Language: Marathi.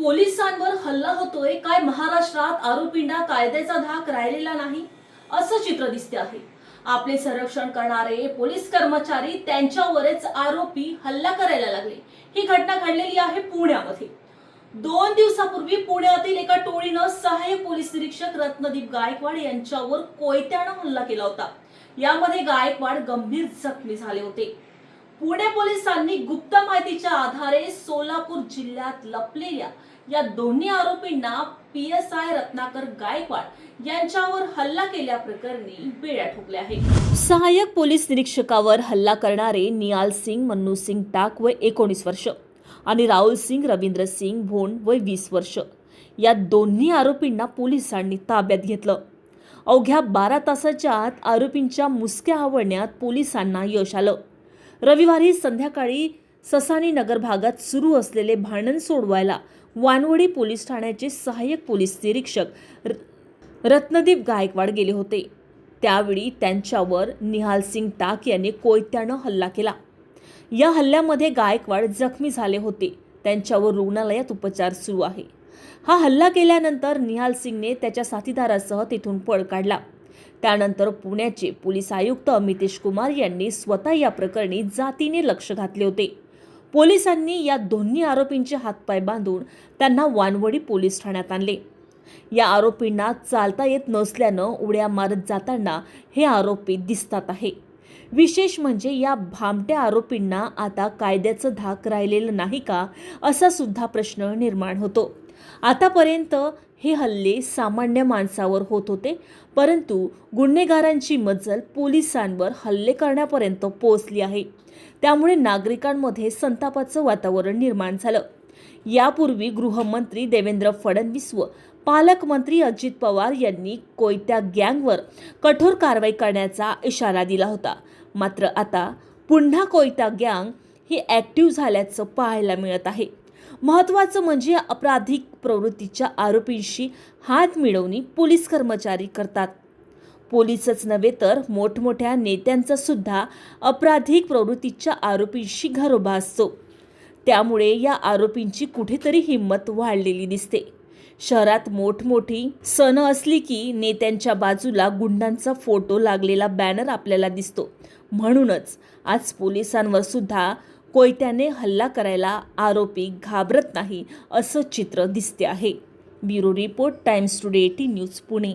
पोलिसांवर हल्ला होतोय काय महाराष्ट्रात आरोपींना कायद्याचा धाक राहिलेला नाही असं चित्र दिसते आहे. आपले संरक्षण करणारे पोलीस कर्मचारी त्यांच्यावरच आरोपी हल्ला करायला लागले. ही घटना घडलेली आहे पुण्यामध्ये. दोन दिवसापूर्वी पुण्यातील एका टोळीनं सहाय्यक पोलीस निरीक्षक रत्नदीप गायकवाड यांच्यावर कोयत्यानं हल्ला केला होता. यामध्ये गायकवाड गंभीर जखमी झाले होते. पुणे पोलिसांनी गुप्त माहितीच्या आधारे सोलापूर जिल्ह्यात लपलेल्या या दोन्ही आरोपींना P S I Ratnakar Gaikwad यांच्यावर हल्ला केल्याप्रकरणी बेड्या ठोकल्या आहेत. सहाय्यक पोलीस निरीक्षकावर हल्ला करणारे नियाल सिंग मन्नू सिंग टाक वय एकोणीस वर्ष आणि राहुल सिंग रवींद्र सिंग भोंड वय वीस वर्ष. या दोन्ही आरोपींना पोलिसांनी ताब्यात घेतलं. अवघ्या बारा तासाच्या आत आरोपींच्या मुसक्या आवडण्यात पोलिसांना यश आलं. रविवारी संध्याकाळी ससानी नगर भागात सुरू असलेले भांडण सोडवायला वानवडी पोलीस ठाण्याचे सहाय्यक पोलीस निरीक्षक र- रत्नदीप गायकवाड गेले होते. त्यावेळी त्यांच्यावर निहाल सिंग टाक यांनी कोयत्यानं हल्ला केला. या हल्ल्यामध्ये गायकवाड जखमी झाले होते. त्यांच्यावर रुग्णालयात उपचार सुरू आहे. हा हल्ला केल्यानंतर निहाल सिंगने त्याच्या साथीदारासह तिथून पळ काढला. त्यानंतर पुण्याचे पोलीस आयुक्त अमितेश कुमार यांनी स्वतः या प्रकरणी जातीने लक्ष घातले होते. पोलिसांनी या दोन्ही आरोपींचे हातपाय बांधून त्यांना वानवडी पोलीस ठाण्यात आणले. या आरोपींना चालता येत नसल्यानं उड्या मारत जाताना हे आरोपी दिसतात आहे. विशेष म्हणजे या भामट्या आरोपींना आता कायद्याचं धाक राहिलेलं नाही का असा सुद्धा प्रश्न निर्माण होतो. आतापर्यंत हे हल्ले सामान्य माणसावर होत होते परंतु गुन्हेगारांची मजल पोलिसांवर हल्ले करण्यापर्यंत पोहोचली आहे. त्यामुळे नागरिकांमध्ये संतापाचं वातावरण निर्माण झालं. यापूर्वी गृहमंत्री देवेंद्र फडणवीस व पालकमंत्री अजित पवार यांनी कोयत्या गँगवर कठोर कारवाई करण्याचा इशारा दिला होता. मात्र आता पुन्हा कोयता गँग ही ॲक्टिव्ह झाल्याचं पाहायला मिळत आहे. महत्त्वाचं म्हणजे अपराधिक प्रवृत्तीच्या आरोपींशी हात मिळवणी पोलीस कर्मचारी करतात. पोलीसच नव्हे तर मोठमोठ्या नेत्यांचा सुद्धा अपराधिक प्रवृत्तीच्या आरोपींशी घरोबा असतो. त्यामुळे या आरोपींची कुठेतरी हिंमत वाढलेली दिसते. शहरात मोठमोठी सण असली की नेत्यांच्या बाजूला गुंडांचा फोटो लागलेला बॅनर आपल्याला दिसतो. म्हणूनच आज पोलिसांवर सुद्धा कोयत्याने हल्ला करायला आरोपी घाबरत नाही असं चित्र दिसते आहे. Bureau report Times Today T News Pune.